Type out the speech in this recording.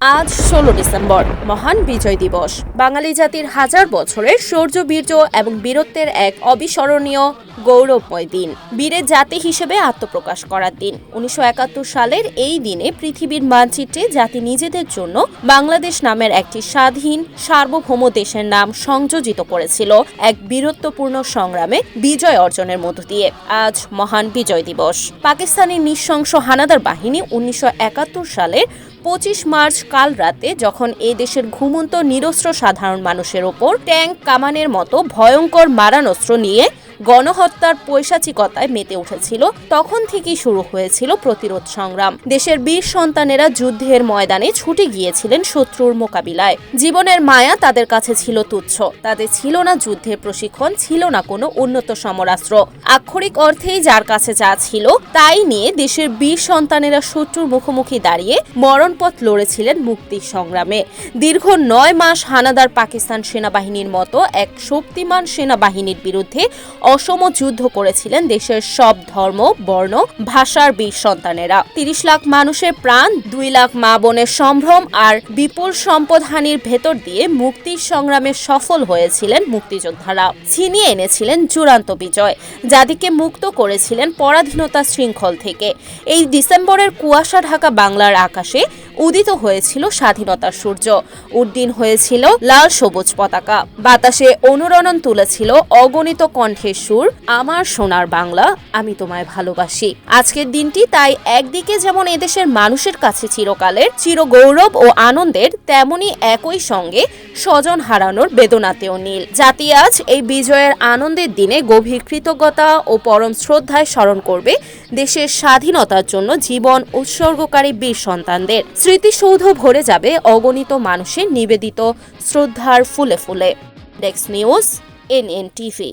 আজ ষোলো ডিসেম্বর, মহান বিজয় দিবস। বাঙালি জাতির হাজার বছরের শৌর্য বীর্য এবং বীরত্বের এক অবিস্মরণীয় গৌরবময় দিন বীরের জাতি হিসেবে আত্মপ্রকাশ করার দিন। উনিশশো একাত্তর সালের এই দিনে পৃথিবীর মানচিত্রে জাতি নিজেদের জন্য বাংলাদেশ নামের একটি স্বাধীন, সার্বভৌম দেশের নাম সংযোজিত করেছিল এক বীরত্বপূর্ণ সংগ্রামে বিজয় অর্জনের মধ্য দিয়ে। আজ মহান বিজয় দিবস। পাকিস্তানের নৃশংস হানাদার বাহিনী উনিশশো একাত্তর সালের পঁচিশ মার্চ কাল রাতে যখন এ দেশের ঘুমন্ত নিরস্ত্র সাধারণ মানুষের ওপর ট্যাঙ্ক কামানের মতো ভয়ঙ্কর মারানস্ত্র নিয়ে গণহত্যার পৈশাচিকতায় মেতে উঠেছিল। তখন থেকেই শুরু হয়েছিল প্রতিরোধ সংগ্রাম। দেশের বীর সন্তানেরা যুদ্ধের ময়দানে ছুটে গিয়েছিলেন শত্রুর মোকাবিলায়। জীবনের মায়া তাদের কাছে ছিল তুচ্ছ। তাদের ছিল না যুদ্ধের প্রশিক্ষণ, ছিল না কোনো উন্নত সমরাস্ত্র। আক্ষরিক অর্থেই যার কাছে যা ছিল, তাই নিয়ে দেশের বীর সন্তানেরা শত্রুর মুখোমুখি দাঁড়িয়ে মরণপথ লড়েছিলেন মুক্তির সংগ্রামে। দীর্ঘ নয় মাস হানাদার পাকিস্তান সেনাবাহিনীর মতো এক শক্তিমান সেনাবাহিনীর বিরুদ্ধে অসম যুদ্ধ করেছিলেন দেশের সব ধর্ম, বর্ণ, ভাষার বীর সন্তানেরা। তিরিশ লাখ মানুষের প্রাণ, দুই লাখ মা বোনের সম্ভ্রম আর বিপুল সম্পদহানির ভেতর দিয়ে মুক্তির সংগ্রামে সফল হয়েছিলেন মুক্তিযোদ্ধারা। ছিনিয়ে এনেছিলেন চূড়ান্ত বিজয়, যাদিকে মুক্ত করেছিলেন পরাধীনতা শৃঙ্খল থেকে। এই ডিসেম্বরের কুয়াশা ঢাকা বাংলার আকাশে উদিত হয়েছিল স্বাধীনতার সূর্য। উড্ডীন হয়েছিল লাল সবুজ পতাকা। বাতাসে অনুরণন তুলেছিল অগণিত কণ্ঠের সুর। আমার সোনার বাংলা, আমি তোমায় ভালোবাসি। আজকের দিনটি তাই একদিকে যেমন এদেশের মানুষের কাছে চিরকালের চির গৌরব ও আনন্দের, তেমনি একই সঙ্গে স্বজন হারানোর বেদনাতেও নীল। জাতি আজ এই বিজয়ের আনন্দের দিনে গভীর কৃতজ্ঞতা ও পরম শ্রদ্ধায় স্মরণ করবে দেশের স্বাধীনতার জন্য জীবন উৎসর্গকারী বীর সন্তানদের। স্মৃতিসৌধ ভরে যাবে অগণিত মানুষের নিবেদিত শ্রদ্ধার ফুলে ফুলে। ডেক্স নিউজ এন এন টিভি